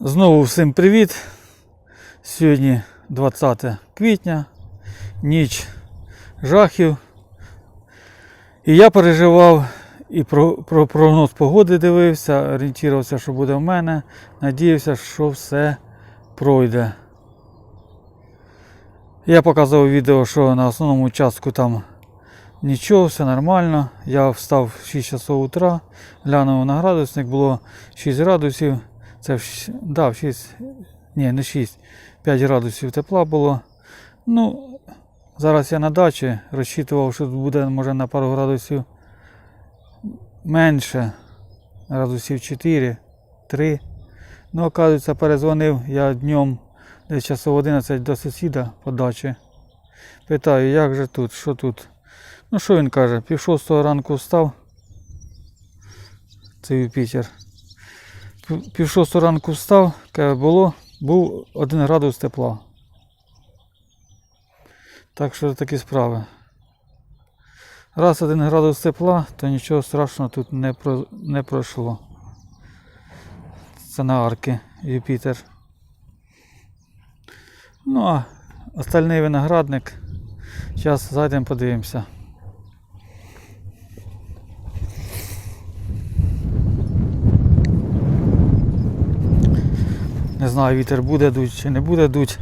Знову всім привіт. Сьогодні 20 квітня, ніч жахів. І я переживав і про, про прогноз погоди дивився, орієнтувався, що буде в мене. Надіявся, що все пройде. Я показував відео, що на основному участку там нічого, все нормально. Я встав в 6 часов утра, глянув на градусник, було 6 градусів. Це в, да, в 6, ні, не 6, 5 градусів тепла було. Ну, зараз я на дачі розчитував, що тут буде може на пару градусів менше, градусів 4, 3. Ну, оказується, перезвонив я днем десь часов 11 до сусіда по дачі. Питаю, як же тут, що тут? Ну, що він каже? Пів шостого ранку встав. Це Юпітер. Пів- Пів ранку встав, було, був 1 градус тепла. Так що такі справи. Раз 1 градус тепла, то нічого страшного тут не, про, не пройшло. Це на арки Юпітер. Ну а остальний виноградник. Зараз зайдемо подивимося. Не знаю, вітер буде дуть чи не буде дуть.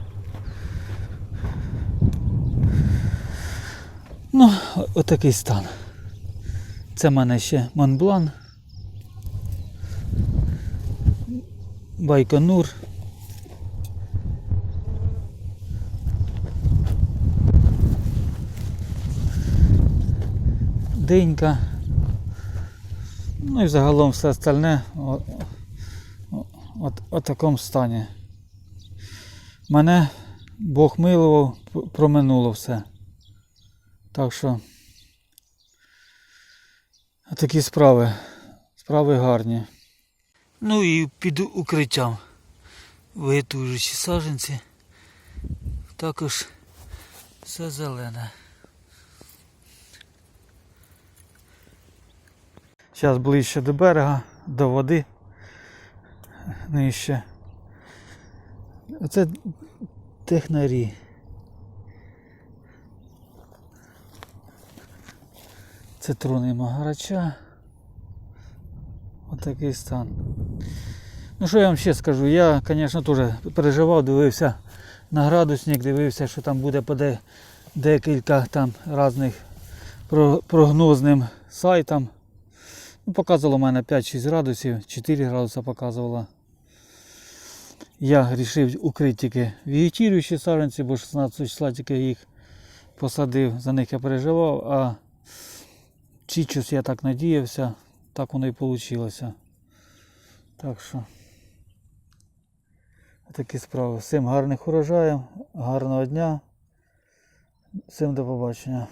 Ну, отакий стан. Це в мене ще Монблан. Байконур. Денька. Ну і загалом все остальне от, от такому стані. Мене Бог милував, проминуло все. Так що такі справи. Справи гарні. Ну і під укриттям виготуючі саженці. Також все зелене. Зараз ближче до берега, до води. Нижче. Оце технарі. Це трони Магарача. Отакий стан. Ну що я вам ще скажу? Я, звісно, теж переживав, дивився на градусник, дивився, що там буде по декілька там різних прогнозним сайтам. Ну, показувало в мене 5-6 градусів, 4 градуса показувало. Я вирішив укрити тільки вегетіруючі саджанці, бо 16 числа тільки їх посадив, за них я переживав, а чічус я так надіявся, так воно і вийшло. Так що такі справи. Всім гарних урожаїв, гарного дня. Всім до побачення.